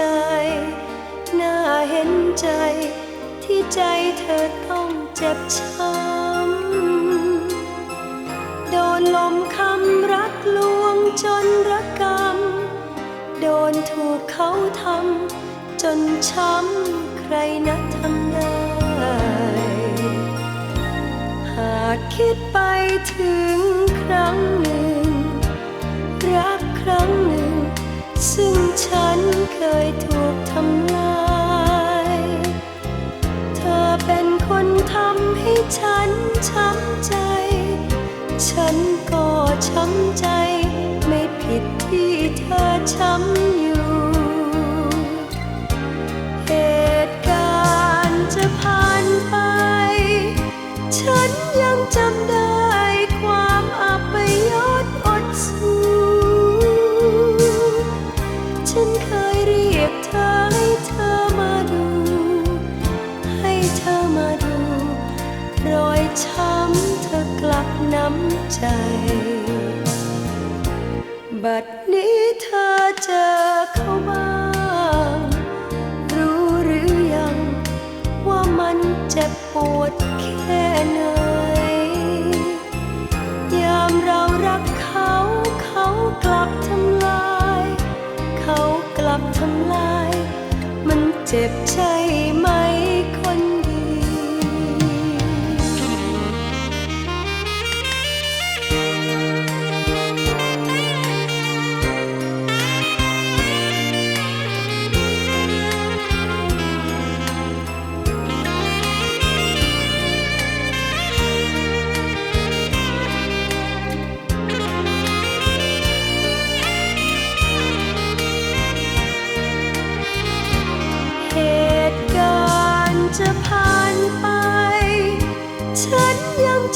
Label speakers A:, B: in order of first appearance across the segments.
A: ใด น่าเห็นใจ ที่ใจเธอต้องเจ็บช้ำ โดนลมคำรักลวงจนระกำโดนถูกเขาทำจนช้ำใครนะทำได้หากคิดไปถึงครั้ง เคยถูกทำลาย เธอเป็นคนทำให้ฉันช้ำใจ ฉันก็ช้ำใจ ไม่ผิดที่เธอช้ำ เธอมาดู รอยช้ำเธอกลับน้ำใจ บัดนี้เธอเจอเขาบ้าง รู้หรือยัง ว่ามันเจ็บปวดแค่ไหน ยามเรารักเขาเขากลับทำลาย เขากลับทำลาย มันเจ็บใช่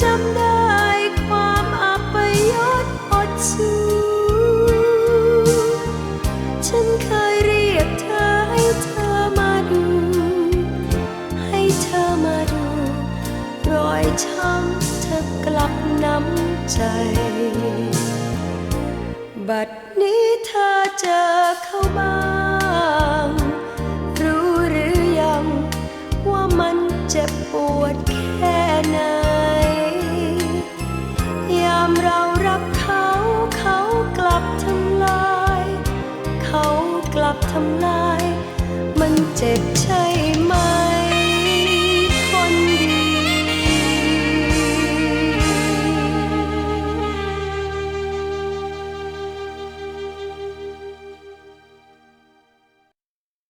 A: จำได้ความอัปยศอดสูฉันเคยเรียกเธอให้เธอมาดู ให้เธอมาดู รอยช้ำเธอกลับน้ำใจ บัดนี้เธอเจอเขาบ้า ทำลาย มันเจ็บใช่ไหม